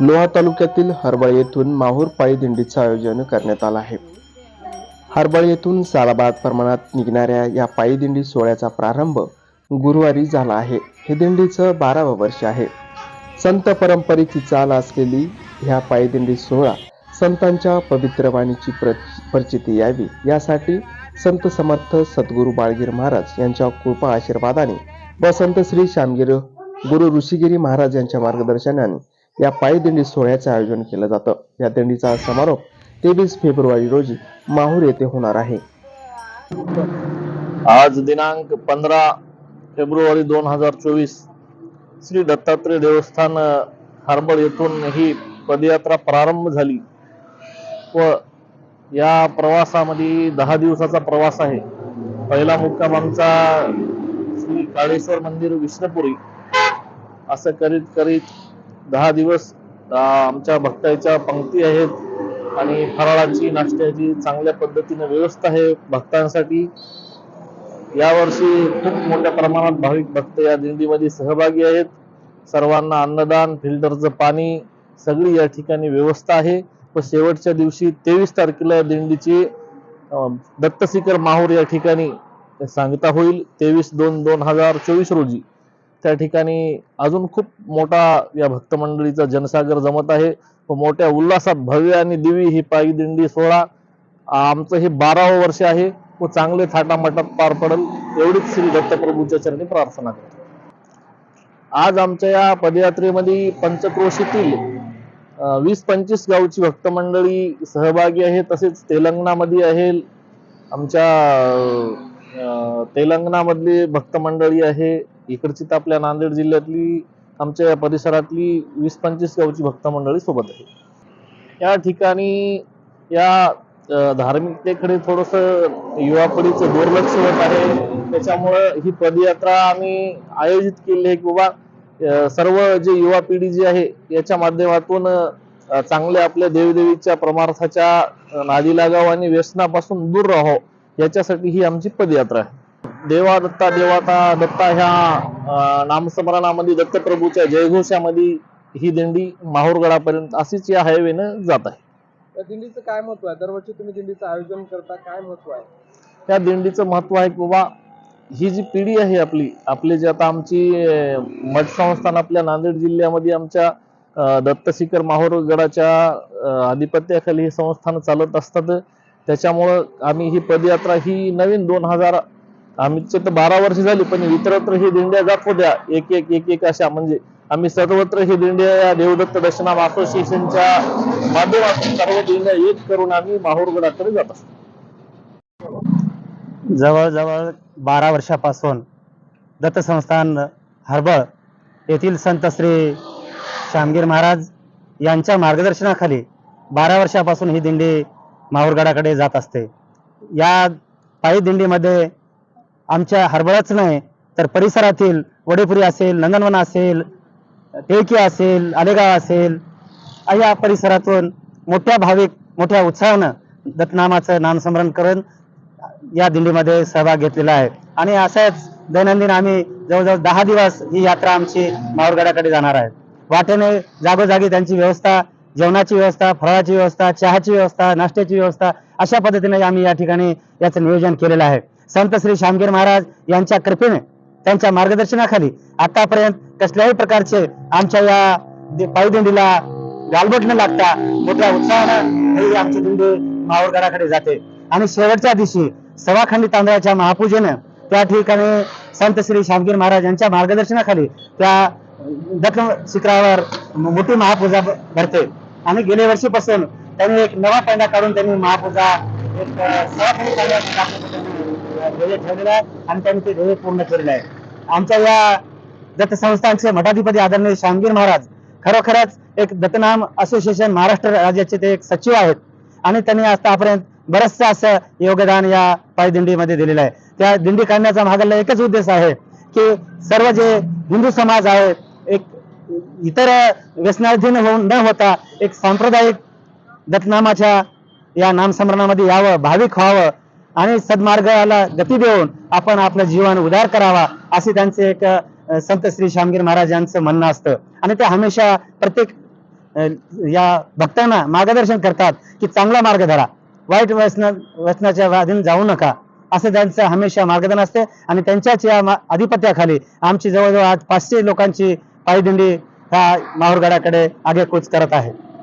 लोहा तालुक्यातील हरबळ येथून माहूर पायी दिंडीचं आयोजन करण्यात आलं आहे. हरबळ येथून सालाबाद प्रमाणात निघणाऱ्या या पायी दिंडी सोहळ्याचा प्रारंभ गुरुवारी झाला आहे. हे दिंडीचं बारावं वर्ष आहे. संत परंपरेची चाल असलेली ह्या पायीदिंडी सोहळा संतांच्या पवित्र वाणीची प्र यावी. यासाठी संत समर्थ सद्गुरू बाळगीर महाराज यांच्या कृपा आशीर्वादाने व संत श्री श्यामगिरी गुरु ऋषिगिरी महाराज यांच्या मार्गदर्शनाने या पायी दिंडी सोहळ्याचे आयोजन केलं जातं. या दिंडीचा समारोप तेवीस फेब्रुवारी रोजी माहूर येथे होणार आहे. आज दिनांक पंधरा फेब्रुवारी दोन हजार चोवीस श्री दत्तात्रय देवस्थान हार्बर येथून ही पदयात्रा प्रारंभ झाली. व या प्रवासामध्ये दहा दिवसाचा प्रवास आहे. पहिला मुक्काम आमचा श्री काळेश्वर मंदिर विष्णुपुरी. असं करीत करीत दहा दिवस आमच्या भक्ताच्या पंक्ती आहेत आणि फराळाची नाश्त्याची चांगल्या पद्धतीने व्यवस्था आहे भक्तांसाठी. यावर्षी खूप मोठ्या प्रमाणात भाविक भक्त या दिंडीमध्ये सहभागी आहेत. सर्वांना अन्नदान फिल्टरचं पाणी सगळी या ठिकाणी व्यवस्था आहे. व शेवटच्या दिवशी तेवीस तारखेला या दिंडीची दत्तशिखर माहूर या ठिकाणी सांगता होईल. तेवीस दोन दोन हजार चोवीस रोजी. त्या ठिकाणी अजून खूप मोठा या भक्त मंडळीचा जनसागर जमत आहे. व मोठ्या उल्हासात भव्य आणि दिवी ही पायी दिंडी सोहळा. आमचं हे बारावं वर्ष आहे व चांगले थाटामाटात पार पडेल. एवढीच श्री दत्तप्रभूच्या चरणी प्रार्थना करतो. आज आमच्या या पदयात्रेमध्ये पंचक्रोशीतील वीस पंचवीस गावची भक्त मंडळी सहभागी आहे. तसेच तेलंगणामध्ये आहे. आमच्या तेलंगणामधली भक्त मंडळी आहे. इकडची तर आपल्या नांदेड जिल्ह्यातली आमच्या या परिसरातली वीस पंचवीस गावची भक्त मंडळी सोबत आहे. या ठिकाणी या धार्मिकतेकडे थोडस युवा पिढीचं दुर्लक्ष होत आहे. त्याच्यामुळं ही पदयात्रा आम्ही आयोजित केली आहे की बाबा सर्व जे युवा पिढी जी आहे याच्या माध्यमातून चांगले आपल्या देवदेवीच्या परमार्थाच्या नादी लागावं आणि व्यसनापासून दूर राहावं याच्यासाठी ही आमची पदयात्रा आहे. देवा दत्ता देवाता दत्ता ह्या नामस्मरणामध्ये दत्तप्रभूच्या जयघोषामध्ये ही दिंडी माहूरगडापर्यंत अशीच या हायवेनं जात आहे. या दिंडीचं काय महत्त्व आहे? दरवर्षी तुम्ही दिंडीचं आयोजन करता काय महत्त्व आहे? त्या दिंडीचं महत्त्व आहे की बाबा ही जी पिढी आहे आपली आपली जी आता आमची मठ संस्थान आपल्या नांदेड जिल्ह्यामध्ये आमच्या दत्तशिखर माहूर गडाच्या अं, आधिपत्याखाली हे संस्थान चालत असतात. त्याच्यामुळं आम्ही ही पदयात्रा ही नवीन दोन हजार आमचे तर बारा वर्ष झाली पण इतरत्र ही दिंड्या जात होत्या एक एक एक एक अशा म्हणजे आम्ही सर्वत्र ही दिंड्या या देवदत्त दर्शनाम असोसिएशनच्या माध्यमातून सर्व दिंड्या एक करून आम्ही माहूरगडाकडे जात असतो. जवळजवळ बारा वर्षापासून दत्तसंस्थान हरबळ येथील संत श्री श्यामगीर महाराज यांच्या मार्गदर्शनाखाली बारा वर्षापासून ही दिंडी माहूरगडाकडे जात असते. या पायी दिंडीमध्ये आमच्या हरभराच नाही तर परिसरातील वडेपुरी असेल नंदनवन असेल टेकी असेल आलेगाव असेल या परिसरातून मोठ्या भाविक मोठ्या उत्साहानं दत्तनामाचं नामस्मरण करून या दिंडीमध्ये सहभाग घेतलेला आहे. आणि असंच दैनंदिन आम्ही जवळजवळ दहा दिवस ही यात्रा आमची माहूरगडाकडे जाणार आहे. वाटेने जागोजागी त्यांची व्यवस्था जेवणाची व्यवस्था फळाची व्यवस्था चहाची व्यवस्था नाश्त्याची व्यवस्था अशा पद्धतीने आम्ही या ठिकाणी याचं नियोजन केलेलं आहे. संत श्री श्यामगीर महाराज यांच्या कृपेने त्यांच्या मार्गदर्शनाखाली आतापर्यंत कसल्याही प्रकारचे आमच्या या पायदिंडीला गालबोट न लागता मोठ्या उत्साहानं ही आमची दिंडी माहूरगडाकडे जाते. आणि शेवटच्या दिवशी सवाखंडी तांदळाच्या महापूजेनं त्या ठिकाणी संत श्री श्यामगीर महाराज यांच्या मार्गदर्शनाखाली त्या दत्त शिखरावर मोठी महापूजा भरते. आणि गेल्या वर्षीपासून त्यांनी एक नवा पैंडा काढून त्यांनी महापूजा एक सवाखंडी तांदळाची ध्येय ठेवलेलं आहे आणि त्यांनी ते ध्येय पूर्ण केलेलं आहे. आमच्या या दत्त संस्थांचे मठाधिपती आदरणीय श्यामगीर महाराज खरोखरच एक दत्तनाम असोसिएशन महाराष्ट्र राज्याचे ते एक सचिव आहेत. आणि त्यांनी आतापर्यंत बरचसं असं योगदान या पायदिंडीमध्ये दिलेलं आहे. त्या दिंडी काढण्याचा मागला एकच उद्देश आहे की सर्व जे हिंदू समाज आहे एक इतर व्यसनाधीन होऊन न होता एक सांप्रदायिक दत्तनामाच्या या नामसमरणामध्ये यावं भाविक व्हावं आणि सद्मार्गाला गती देऊन आपण आपलं जीवन उदार करावा असे त्यांचे एक संत श्री श्यामगीर महाराज यांचं म्हणणं असतं. आणि ते हमेशा प्रत्येक या भक्तांना मार्गदर्शन करतात की चांगला मार्ग धरा. वाईट व्यसन व्यसनाच्या वाधीन जाऊ नका. असं त्यांचं हमेशा मार्गदर्शन असते. आणि त्यांच्याच या मा- आमची जवळजवळ आज पाचशे लोकांची पायदिंडी ह्या माहूरगडाकडे आगेकूच करत आहे.